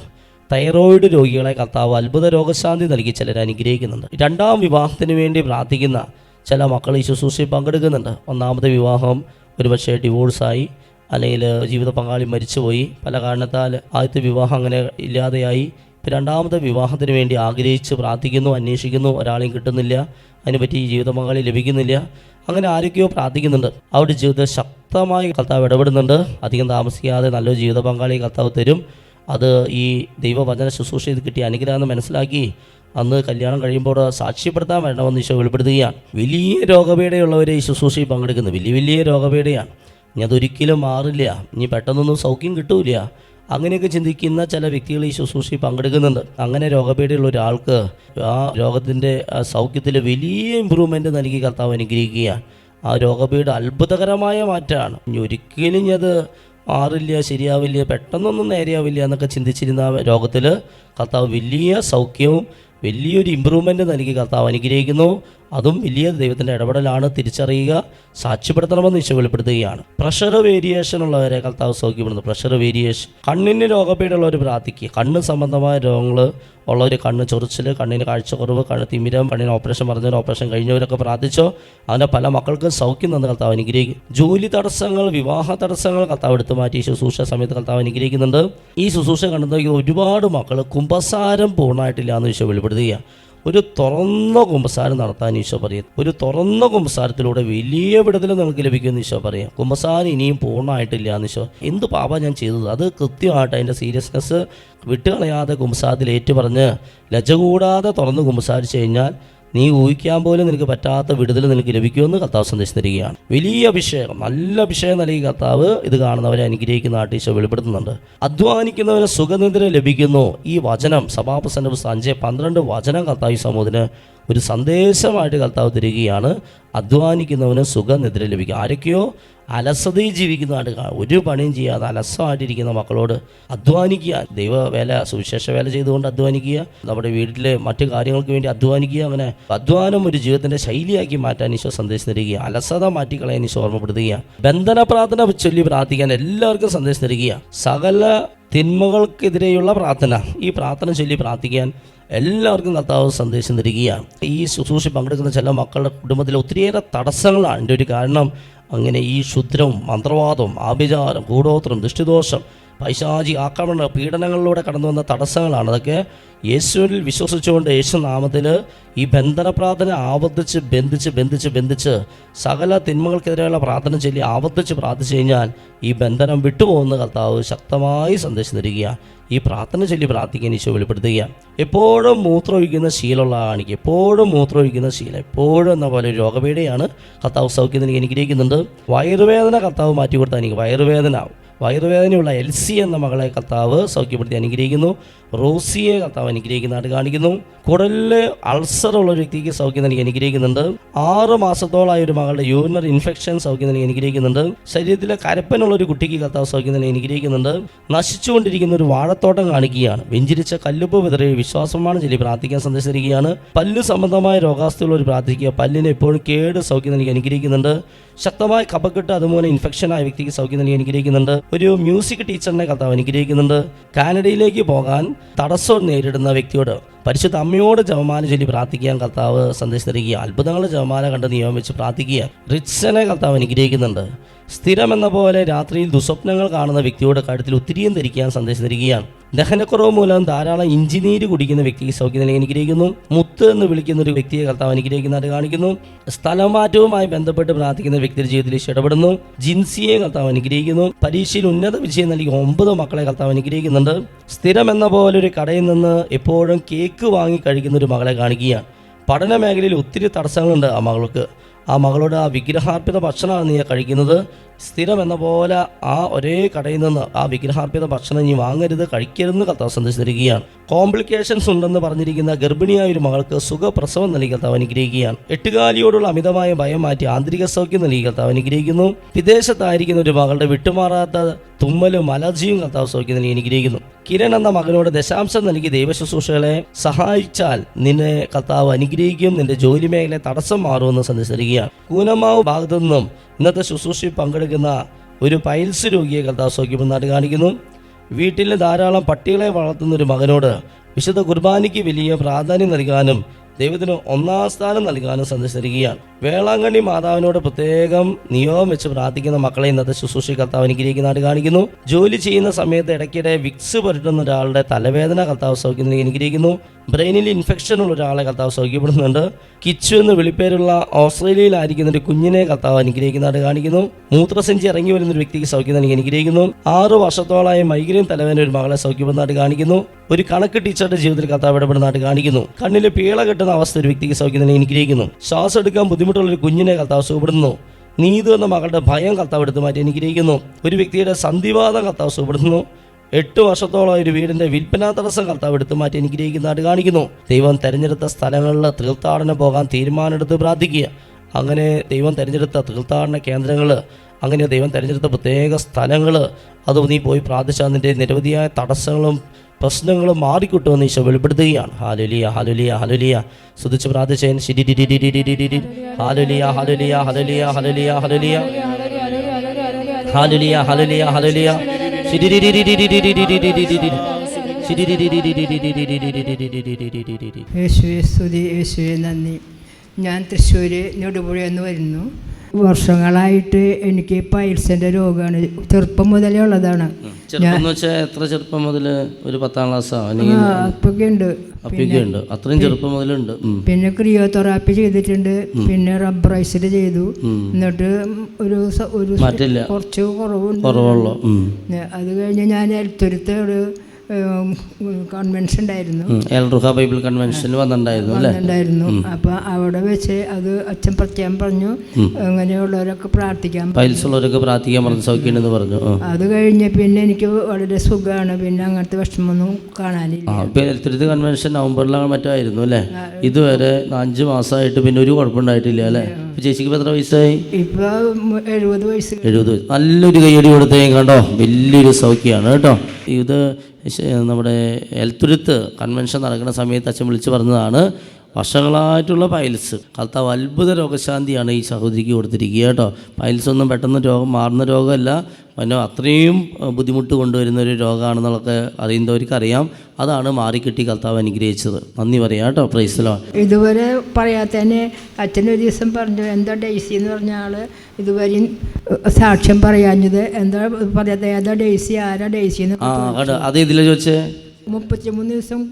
തൈറോയിഡ് രോഗികളെ കർത്താവ് അത്ഭുത രോഗശാന്തി നൽകി ചിലർ അനുഗ്രഹിക്കുന്നുണ്ട്. രണ്ടാം വിവാഹത്തിന് വേണ്ടി പ്രാർത്ഥിക്കുന്ന ചില മക്കൾ ഈ ശുശ്രൂഷയിൽ പങ്കെടുക്കുന്നുണ്ട്. ഒന്നാമത്തെ വിവാഹം ഒരുപക്ഷെ ഡിവോഴ്സായി അല്ലെങ്കിൽ ജീവിത പങ്കാളി മരിച്ചുപോയി. പല കാരണത്താൽ ആദ്യത്തെ വിവാഹം അങ്ങനെ ഇല്ലാതെയായി. രണ്ടാമത്തെ വിവാഹത്തിന് വേണ്ടി ആഗ്രഹിച്ച് പ്രാർത്ഥിക്കുന്നു അന്വേഷിക്കുന്നു ഒരാളെയും കിട്ടുന്നില്ല. അതിനെപ്പറ്റി ജീവിത പങ്കാളി ലഭിക്കുന്നില്ല. അങ്ങനെ ആരൊക്കെയോ പ്രാർത്ഥിക്കുന്നുണ്ട്. അവരുടെ ജീവിതം ശക്തമായി കർത്താവ് ഇടപെടുന്നുണ്ട്. അധികം താമസിക്കാതെ നല്ലൊരു ജീവിത പങ്കാളി കർത്താവ് തരും. അത് ഈ ദൈവവചന ശുശ്രൂഷ ചെയ്ത് കിട്ടിയ അനുഗ്രഹം മനസ്സിലാക്കി അന്ന് കല്യാണം കഴിയുമ്പോൾ സാക്ഷ്യപ്പെടുത്താൻ വേണമെന്ന് ഈശോ വെളിപ്പെടുത്തുകയാണ്. വലിയ രോഗപീഠയുള്ളവരെ ഈ ശുശ്രൂഷയിൽ പങ്കെടുക്കുന്നത് വലിയ വലിയ രോഗപീഠയാണ് ഇനി അതൊരിക്കലും മാറില്ല. ഇനി പെട്ടെന്നൊന്നും സൗഖ്യം കിട്ടൂല അങ്ങനെയൊക്കെ ചിന്തിക്കുന്ന ചില വ്യക്തികൾ ഈ ശുശ്രൂഷയിൽ പങ്കെടുക്കുന്നുണ്ട്. അങ്ങനെ രോഗപീഠയുള്ള ഒരാൾക്ക് ആ രോഗത്തിന്റെ സൗഖ്യത്തിൽ വലിയ ഇമ്പ്രൂവ്മെന്റ് നൽകി കർത്താവ് അനുഗ്രഹിക്കുകയാണ്. ആ രോഗപീഠ അത്ഭുതകരമായ മാറ്റമാണ്. ഇനി ഒരിക്കലും അത് മാറില്ല ശരിയാവില്ല പെട്ടെന്നൊന്നും നേരെയാവില്ല എന്നൊക്കെ ചിന്തിച്ചിരുന്ന രോഗത്തിൽ കർത്താവ് വലിയ സൗഖ്യവും വലിയൊരു ഇമ്പ്രൂവ്മെന്റ് നൽകി കർത്താവ് അനുഗ്രഹിക്കുന്നു. അതും വലിയ ദൈവത്തിന്റെ ഇടപെടലാണ് തിരിച്ചറിയുക സാക്ഷ്യപ്പെടുത്തണമെന്ന് ഈശോ വെളിപ്പെടുത്തുകയാണ്. പ്രഷർ വേരിയേഷൻ ഉള്ളവരെ കർത്താവ് സൗഖ്യപ്പെടുന്നു പ്രഷർ വേരിയേഷൻ കണ്ണിന് രോഗപീഠമുള്ളവർ പ്രാർത്ഥിക്കുക. കണ്ണ് സംബന്ധമായ രോഗങ്ങൾ ഉള്ളവർ കണ്ണ് ചൊറിച്ചിൽ കണ്ണിന് കാഴ്ചക്കുറവ് കണ്ണ് തിമിരം കണ്ണിന് ഓപ്പറേഷൻ പറഞ്ഞവർ ഓപ്പറേഷൻ കഴിഞ്ഞവരൊക്കെ പ്രാർത്ഥിച്ചോ അങ്ങനെ പല മക്കൾക്കും സൗഖ്യം തന്ന് കർത്താവ് അനുഗ്രഹിക്കും. ജോലി തടസ്സങ്ങൾ വിവാഹ തടസ്സങ്ങൾ കർത്താവ് എടുത്തു മാറ്റി ശുശ്രൂഷ സമയത്ത് കർത്താവ് അനുഗ്രഹിക്കുന്നുണ്ട്. ഈ ശുശ്രൂഷ കണ്ടെത്തുന്ന ഒരുപാട് മക്കൾ കുംഭസാരം പൂർണമായിട്ടില്ല എന്ന് വിശ്വ വെളിപ്പെടുത്തുക ഒരു തുറന്ന കുമ്പസാരം നടത്താൻ ഈശോ പറയും. ഒരു തുറന്ന കുമ്പസാരത്തിലൂടെ വലിയ വിടുതൽ നമുക്ക് ലഭിക്കുമെന്ന് ഈശോ പറയാം. കുമ്പസാരം ഇനിയും പൂർണമായിട്ടില്ല എന്ന് ഈശോ എന്ത് പാപ ഞാൻ ചെയ്തത്? അത് കൃത്യമായിട്ട് അതിന്റെ സീരിയസ്നെസ് വിട്ടുകളയാതെ കുമ്പസാരത്തിൽ ഏറ്റുപറഞ്ഞ് ലജ്ജ കൂടാതെ തുറന്ന് കുമ്പസാരിച്ച് കഴിഞ്ഞാൽ നീ ഊഹിക്കാൻ പോലും നിനക്ക് പറ്റാത്ത വിടുതൽ നിനക്ക് ലഭിക്കുമെന്ന് കർത്താവ് സന്ദേശം തരികയാണ് വലിയ അഭിഷേകം നല്ല അഭിഷേകം നൽകി കർത്താവ് ഇത് കാണുന്നവരെ അനുഗ്രഹിക്കുന്ന ആട്ടീശ വെളിപ്പെടുത്തുന്നുണ്ട്. അധ്വാനിക്കുന്നവന് സുഖനിദ്ര ലഭിക്കുന്നു. ഈ വചനം സഭാപ്രസന്ന പുസ്തകം അഞ്ച് പന്ത്രണ്ട് വചനം കർത്താവ് സമൂഹത്തിന് ഒരു സന്ദേശമായിട്ട് കർത്താവ് തരികയാണ്. അധ്വാനിക്കുന്നവന് സുഖനിദ്ര ലഭിക്കും. ആരൊക്കെയോ അലസതയിൽ ജീവിക്കുന്നതായിട്ട് കാണാം ഒരു പണിയും ചെയ്യാതെ അലസമായിട്ടിരിക്കുന്ന മക്കളോട് അധ്വാനിക്കുക. ദൈവ വേല സുവിശേഷ വേല ചെയ്തുകൊണ്ട് അധ്വാനിക്കുക. നമ്മുടെ വീട്ടിലെ മറ്റു കാര്യങ്ങൾക്ക് വേണ്ടി അധ്വാനിക്കുക. അങ്ങനെ അധ്വാനം ഒരു ജീവിതത്തിന്റെ ശൈലിയാക്കി മാറ്റാൻ ഈശോ സന്ദേശം തരിക അലസത മാറ്റിക്കളയാൻ ഈശോ ഓർമ്മപ്പെടുത്തുക ബന്ധന പ്രാർത്ഥന ചൊല്ലി പ്രാർത്ഥിക്കാൻ എല്ലാവർക്കും സന്ദേശം തരിക സകല തിന്മകൾക്കെതിരെയുള്ള പ്രാർത്ഥന. ഈ പ്രാർത്ഥന ചൊല്ലി പ്രാർത്ഥിക്കാൻ എല്ലാവർക്കും കർത്താവ് സന്ദേശം തരികയാണ്. ഈ ശുശ്രൂഷ പങ്കെടുക്കുന്ന ചില മക്കളുടെ കുടുംബത്തിൽ ഒത്തിരിയേറെ തടസ്സങ്ങളാണ്. എന്റെ ഒരു കാരണം അങ്ങനെ ഈ ക്ഷുദ്രവും മന്ത്രവാദവും ആഭിചാരം കൂടോത്രം ദൃഷ്ടിദോഷം പൈശാചി ആക്രമണ പീഡനങ്ങളിലൂടെ കടന്നു വന്ന തടസ്സങ്ങളാണ്. അതൊക്കെ യേശുവിൽ വിശ്വസിച്ചുകൊണ്ട് യേശു നാമത്തിൽ ഈ ബന്ധന പ്രാർത്ഥന ആവർത്തിച്ച് ബന്ധിച്ച് ബന്ധിച്ച് ബന്ധിച്ച് സകല തിന്മകൾക്കെതിരെയുള്ള പ്രാർത്ഥന ചൊല്ലി ആവർത്തിച്ച് പ്രാർത്ഥിച്ചു കഴിഞ്ഞാൽ ഈ ബന്ധനം വിട്ടുപോകുന്ന കർത്താവ് ശക്തമായി സന്ദേശം തരിക ഈ പ്രാർത്ഥന ചൊല്ലി പ്രാർത്ഥിക്കാൻ ഈശോ വെളിപ്പെടുത്തുക എപ്പോഴും മൂത്രമൊഴിക്കുന്ന ശീലമുള്ള ആണിക്ക് എപ്പോഴും മൂത്രമൊഴിക്കുന്ന ശീലം. എപ്പോഴും എന്ന പോലെ രോഗപീഠയാണ് കർത്താവ് സൗഖ്യത്തിന് അനുഗ്രഹിക്കുന്നുണ്ട്. വയറുവേദന കർത്താവ് മാറ്റി കൊടുത്താൽ എനിക്ക് വയറുവേദന വയറുവേദനയുള്ള എൽസി എന്ന മകളെ കർത്താവ് സൗഖ്യപ്പെടുത്തി അനുഗ്രഹിക്കുന്നു. റോസിയെ കർത്താവ് അനുഗ്രഹിക്കുന്നതായിട്ട് കാണിക്കുന്നു. കുടലിൽ അൾസർ ഉള്ള ഒരു വ്യക്തിക്ക് സൗഖ്യം നൽകി അനുഗ്രഹിക്കുന്നുണ്ട്. ആറ് മാസത്തോളായ ഒരു മകളുടെ യൂറിനറി ഇൻഫെക്ഷൻ സൗഖ്യം നൽകി അനുഗ്രഹിക്കുന്നുണ്ട്. ശരീരത്തിലെ കരപ്പനുള്ള ഒരു കുട്ടിക്ക് കർത്താവ് സൗഖ്യം നൽകി അനുഗ്രഹിക്കുന്നുണ്ട്. നശിച്ചുകൊണ്ടിരിക്കുന്ന ഒരു വാഴത്തോട്ടം കാണിക്കുകയാണ്. വെഞ്ചിരിച്ച കല്ലുപ്പ് വിതറിയ വിശ്വാസമാണ് ചൊല്ലി പ്രാർത്ഥിക്കാൻ സന്ദർശിച്ചിരിക്കുകയാണ് പല്ല് സംബന്ധമായ രോഗാവസ്ഥയുള്ളവർ പ്രാർത്ഥിക്കുക. പല്ലിന് എപ്പോഴും കേട് സൗഖ്യം നൽകി അനുഗ്രഹിക്കുന്നുണ്ട്. ശക്തമായ കപക്കെട്ട് അതുപോലെ ഇൻഫെക്ഷനായ വ്യക്തിക്ക് സൗഖ്യം നൽകി അനുഗ്രഹിക്കുന്നുണ്ട്. ഒരു മ്യൂസിക് ടീച്ചറിനെ കർത്താവ് അനുഗ്രഹിക്കുന്നുണ്ട്. കാനഡയിലേക്ക് പോകാൻ തടസ്സം നേരിടുന്ന വ്യക്തിയോട് പരിശുദ്ധ അമ്മയോട് ജപമാല ചൊല്ലി പ്രാർത്ഥിക്കാൻ കർത്താവ് സന്ദേശം തരിക അത്ഭുതങ്ങൾ ജപമാല കണ്ട് നിയമിച്ച് പ്രാർത്ഥിക്കുക. റിച്ചനെ കർത്താവ് അനുഗ്രഹിക്കുന്നുണ്ട്. സ്ഥിരം എന്ന പോലെ രാത്രിയിൽ ദുസ്വപ്നങ്ങൾ കാണുന്ന വ്യക്തിയോട് കഴുത്തിൽ ഒത്തിരിയും ധരിക്കാൻ സന്ദേശം തരികയാണ് ദഹനക്കുറവ് മൂലം ധാരാളം ഇഞ്ചിനീര് കുടിക്കുന്ന വ്യക്തിക്ക് സൗഖ്യം നൽകി അനുഗ്രഹിക്കുന്നു. മുത്ത് എന്ന് വിളിക്കുന്ന ഒരു വ്യക്തിയെ കർത്താവ് അനുഗ്രഹിക്കുന്നതായിട്ട് കാണിക്കുന്നു. സ്ഥലമാറ്റവുമായി ബന്ധപ്പെട്ട് പ്രാർത്ഥിക്കുന്ന വ്യക്തിയുടെ ജീവിതത്തിൽ ഇഷ്ടപ്പെടുന്നു ജിൻസിയെ കർത്താവ് അനുഗ്രഹിക്കുന്നു. പരീക്ഷയിൽ ഉന്നത വിജയം നൽകി ഒമ്പത് മക്കളെ കർത്താവ് അനുഗ്രഹിക്കുന്നുണ്ട്. സ്ഥിരം എന്ന പോലെ ഒരു കടയിൽ നിന്ന് എപ്പോഴും കേക്ക് വാങ്ങി കഴിക്കുന്ന ഒരു മകളെ കാണിക്കുകയാണ്. പഠന മേഖലയിൽ ഒത്തിരി തടസ്സങ്ങളുണ്ട് ആ മകൾക്ക്. ആ മകളുടെ ആ വിഗ്രഹാർപ്പിത ഭക്ഷണമാണ് നീ കഴിക്കുന്നത്. സ്ഥിരം എന്ന പോലെ ആ ഒരേ കടയിൽ നിന്ന് ആ വിഗ്രഹാർപ്പിത ഭക്ഷണം ഇനി വാങ്ങരുത് കഴിക്കരുതെന്ന് കർത്താവ് സന്ദേശം തരികയാണ് കോംപ്ലിക്കേഷൻസ് ഉണ്ടെന്ന് പറഞ്ഞിരിക്കുന്ന ഗർഭിണിയായ ഒരു മകൾക്ക് സുഖപ്രസവം നൽകി കർത്താവ് അനുഗ്രഹിക്കുകയാണ്. എട്ടുകാലിയോടുള്ള അമിതമായ ഭയം മാറ്റി ആന്തരിക സൗഖ്യം നൽകി കർത്താവ് അനുഗ്രഹിക്കുന്നു. വിദേശത്തായിരിക്കുന്ന ഒരു മകളുടെ വിട്ടുമാറാത്ത തുമ്മലും അലർജിയും കർത്താവ് സൗഖ്യം നൽകി അനുഗ്രഹിക്കുന്നു. കിരൺ എന്ന മകനോട് ദശാംശം നൽകി ദൈവശുശ്രൂഷകളെ സഹായിച്ചാൽ നിന്നെ കർത്താവ് അനുഗ്രഹിക്കും നിന്റെ ജോലി മേഖല തടസ്സം മാറുമെന്ന് സന്ദേശം തരികയാണ് കൂനമാവ് ഭാഗത്തു നിന്നും ഇന്നത്തെ ശുശ്രൂഷയിൽ പങ്കെടുക്കുന്ന ഒരു പൈൽസ് രോഗിയെ കർത്താവ് സൗഖ്യമെന്നായിട്ട് കാണിക്കുന്നു. വീട്ടിൽ ധാരാളം പട്ടികളെ വളർത്തുന്ന ഒരു മകനോട് വിശുദ്ധ കുർബാനയ്ക്ക് വലിയ പ്രാധാന്യം നൽകാനും ദൈവത്തിന് ഒന്നാം സ്ഥാനം നൽകാനും സന്ദർശിക്കുകയാണ് വേളാങ്കണ്ണി മാതാവിനോട് പ്രത്യേകം നിയോഗം വെച്ച് പ്രാർത്ഥിക്കുന്ന മക്കളെ ഇന്നത്തെ ശുശ്രൂഷ കർത്താവ് അനുഗ്രഹിക്കുന്നതായിട്ട് കാണിക്കുന്നു. ജോലി ചെയ്യുന്ന സമയത്ത് ഇടയ്ക്കിടെ വിക്സ് പുരട്ടുന്ന ഒരാളുടെ തലവേദന കർത്താവ് സൗഖ്യത്തിന് അനുഗ്രഹിക്കുന്നു. ബ്രെയിനിൽ ഇൻഫെക്ഷൻ ഉള്ള ഒരാളെ കർത്താവ് സൗഖ്യപ്പെടുന്നുണ്ട് കിച്ചു എന്ന് വിളിപ്പേരുള്ള ഓസ്ട്രേലിയയിലായിരിക്കുന്ന ഒരു കുഞ്ഞിനെ കർത്താവ് അനുഗ്രഹിക്കുന്നതായിട്ട് കാണിക്കുന്നു. മൂത്രസഞ്ചി ഇറങ്ങി വരുന്ന ഒരു വ്യക്തിക്ക് സൗഖ്യം എനിക്ക് അനുഗ്രഹിക്കുന്നു. ആറ് വർഷത്തോളമായി മൈഗ്രെയിൻ തലവേദന ഒരു മകളെ സൗഖ്യപ്പെടുന്നതായിട്ട് കാണിക്കുന്നു. ഒരു കണക്ക് ടീച്ചറുടെ ജീവിതത്തിൽ കർത്താവ് ഇടപെടുന്നതായിട്ട് കാണിക്കുന്നു. കണ്ണിലെ പീള കെട്ടുന്ന കിടക്കുന്ന അവസ്ഥ ഒരു വ്യക്തിക്ക് സൗഖ്യത്തിനെ എനിക്കിരിക്കുന്നു ശ്വാസം എടുക്കാൻ ബുദ്ധിമുട്ടുള്ള ഒരു കുഞ്ഞിനെ കർത്താവ് സുഖപ്പെടുന്നു നീതു എന്ന മകളുടെ ഭയം കർത്താവ് എടുത്തു മാറ്റി എനിക്കിരിക്കുന്നു ഒരു വ്യക്തിയുടെ സന്ധിവാദം കർത്താവ് സുഖപ്പെടുന്നു എട്ട് വർഷത്തോളം ഒരു വീടിന്റെ വിൽപ്പനാ തടസ്സം കർത്താവ് എടുത്തു മാറ്റി എനിക്കിരിക്കുന്നതായിട്ട് കാണിക്കുന്നു. ദൈവം തിരഞ്ഞെടുത്ത സ്ഥലങ്ങളിൽ തീർത്ഥാടനം പോകാൻ തീരുമാനമെടുത്ത് പ്രാർത്ഥിക്കുക. അങ്ങനെ ദൈവം തിരഞ്ഞെടുത്ത തീർത്ഥാടന കേന്ദ്രങ്ങൾ അങ്ങനെ ദൈവം തിരഞ്ഞെടുത്ത പ്രത്യേക സ്ഥലങ്ങൾ അത് നീ പോയി പ്രാർത്ഥിച്ചാൽ നിന്റെ നിരവധിയായ തടസ്സങ്ങളും പ്രശ്നങ്ങൾ മാറിക്കിട്ടുമെന്ന് ഈശോ വെളിപ്പെടുത്തുകയാണ് ഹാലുലിയ ഹാലുലിയ ഹലുലിയ ശ്രദ്ധിച്ച് പ്രാർത്ഥിച്ചു hallelujah hallelujah hallelujah hallelujah hallelujah hallelujah hallelujah hallelujah യേശുവെ സ്തുതി യേശുവെ നന്ദി ഞാൻ തൃശ്ശൂർ നെടുപുഴയെന്ന് വരുന്നു വർഷങ്ങളായിട്ട് എനിക്ക് പൈൽസിന്റെ രോഗമാണ്. ചെറുപ്പം മുതലേ ഉള്ളതാണ്. ചെറുപ്പം എത്ര ചെറുപ്പം മുതൽ ഒരു പത്താം ക്ലാസ്സോ അല്ലെങ്കിൽ ഉണ്ട് അത്രയും ചെറുപ്പം മുതലുണ്ട്. പിന്നെ ക്രിയോതെറാപ്പി ചെയ്തിട്ടുണ്ട്. പിന്നെ റബ്ബറൈസിൽ ചെയ്തു. എന്നിട്ട് ഒരു ഒരു കുറച്ച് കുറവുണ്ട്. അത് കഴിഞ്ഞ് ഞാൻ എൽത്തുരുത്ത് ഒരു കൺവെൻഷൻ ഉണ്ടായിരുന്നു. ബൈബിൾ കൺവെൻഷൻ വന്നിട്ടുണ്ടായിരുന്നു അല്ലേ? ഉണ്ടായിരുന്നു അപ്പൊ അവിടെ വെച്ച് അത് അച്ഛൻ പ്രത്യേകം പറഞ്ഞു അങ്ങനെയുള്ളവരൊക്കെ പ്രാർത്ഥിക്കാൻ പൈൽസ് ഉള്ളവരൊക്കെ പ്രാർത്ഥിക്കാൻ പറഞ്ഞു സൗഖ്യമുണ്ടെന്ന് പറഞ്ഞു. അത് കഴിഞ്ഞ് പിന്നെ എനിക്ക് വളരെ സുഖമാണ്. പിന്നെ അങ്ങനത്തെ വിഷമമൊന്നും കാണാനില്ല. കൺവെൻഷൻ നവംബറിലാണ് മറ്റായിരുന്നു അല്ലേ? ഇതുവരെ അഞ്ച് മാസമായിട്ട് പിന്നെ ഒരു കുഴപ്പമുണ്ടായിട്ടില്ല അല്ലേ? ചേച്ചിക്ക് എത്ര വയസ്സായി? ഇപ്പൊ എഴുപത് വയസ്സ് എഴുപത് വയസ്സ്. നല്ലൊരു കയ്യടി കൊടുത്തേ കണ്ടോ? വലിയൊരു സൗഖ്യമാണ് കേട്ടോ. ഇത് നമ്മുടെ എൽത്തുരുത്ത് കൺവെൻഷൻ നടക്കുന്ന സമയത്ത് അച്ഛൻ വിളിച്ച് പറഞ്ഞതാണ് വർഷങ്ങളായിട്ടുള്ള പൈൽസ് കർത്താവ് അത്ഭുത രോഗശാന്തിയാണ് ഈ സഹോദരിക്ക് കൊടുത്തിരിക്കുക കേട്ടോ. പൈൽസ് ഒന്നും പെട്ടെന്ന് രോഗം മാറുന്ന രോഗമല്ല പിന്നെ അത്രയും ബുദ്ധിമുട്ട് കൊണ്ടുവരുന്ന ഒരു രോഗമാണെന്നുള്ളതൊക്കെ അറിയുന്നവർക്ക് അറിയാം അതാണ് മാറിക്കിട്ടി കർത്താവ് അനുഗ്രഹിച്ചത്. നന്ദി പറയാം കേട്ടോ. പ്രൈസലോ ഇതുവരെ പറയാത്തന്നെ അച്ഛനൊരു ദിവസം പറഞ്ഞു എന്താ ഡെയ്സി? എന്ന് പറഞ്ഞ ആൾ ഇതുവരെയും സാക്ഷ്യം പറയാഞ്ഞത്. എന്താ പറയാത്ത ഏതാ ഡെയ്സി? ആരാ ഡെയ്സി എന്ന് ആ കേട്ടോ അത് ഇതിലെ ചോദിച്ചേ? മുപ്പത്തിമൂന്ന് ദിവസം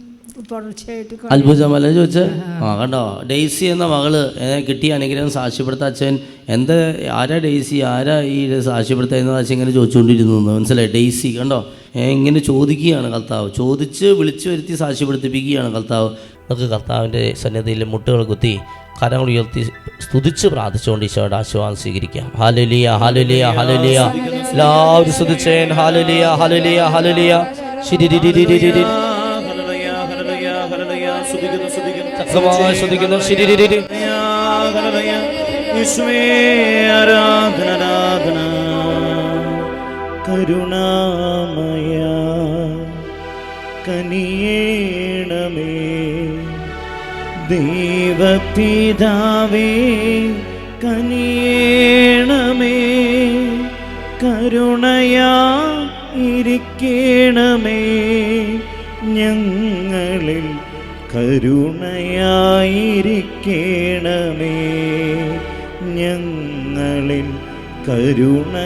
തുടർച്ചയായിട്ട് ക- അത്ഭുതമല്ല ചോദിച്ചേ? ആ കണ്ടോ? ഡെയ്സി എന്ന മകൾ കിട്ടിയ അനുഗ്രഹം സാക്ഷ്യപ്പെടുത്ത അച്ഛൻ എന്താ ആരാ ഡെയ്സി? ആരാ ഈ സാക്ഷ്യപ്പെടുത്ത എന്ന് അച്ഛൻ ഇങ്ങനെ ചോദിച്ചുകൊണ്ടിരുന്നു. മനസ്സിലായി? ഡെയ്സി കണ്ടോ? ഇങ്ങനെ ചോദിക്കുകയാണ് കർത്താവ്. ചോദിച്ച് വിളിച്ചു വരുത്തി സാക്ഷ്യപ്പെടുത്തിപ്പിക്കുകയാണ് കർത്താവ്. നമുക്ക് കർത്താവിന്റെ സന്നിധിയിൽ മുട്ടുകൾ കുത്തി കരങ്ങൾ ഉയർത്തി സ്തുതിച്ച് പ്രാർത്ഥിച്ചുകൊണ്ട് ഈശോയുടെ ആശീർവാദം സ്വീകരിക്കാം. ഹാലലിയ ഹാലലിയ ഹാലലിയ എല്ലാവരും സ്തുതിച്ചേൻ. ഹാലുലിയ ഹാലുലിയ ഹാലുലിയ ശ്രദ്ധിക്കുന്നു ശരി ഹല്ലേലൂയ, ഹല്ലേലൂയ. യേശുവേ, ആരാധന ആരാധന. കരുണാമയ കനിയേണമേ. ദൈവപിതാവേ കനിയേണമേ. കരുണയാ ഇരിക്കണമേ. ഞങ്ങളിൽ കരുണയായിരിക്കണമേ. ഞങ്ങളിൽ കരുണയായിരിക്കണമേ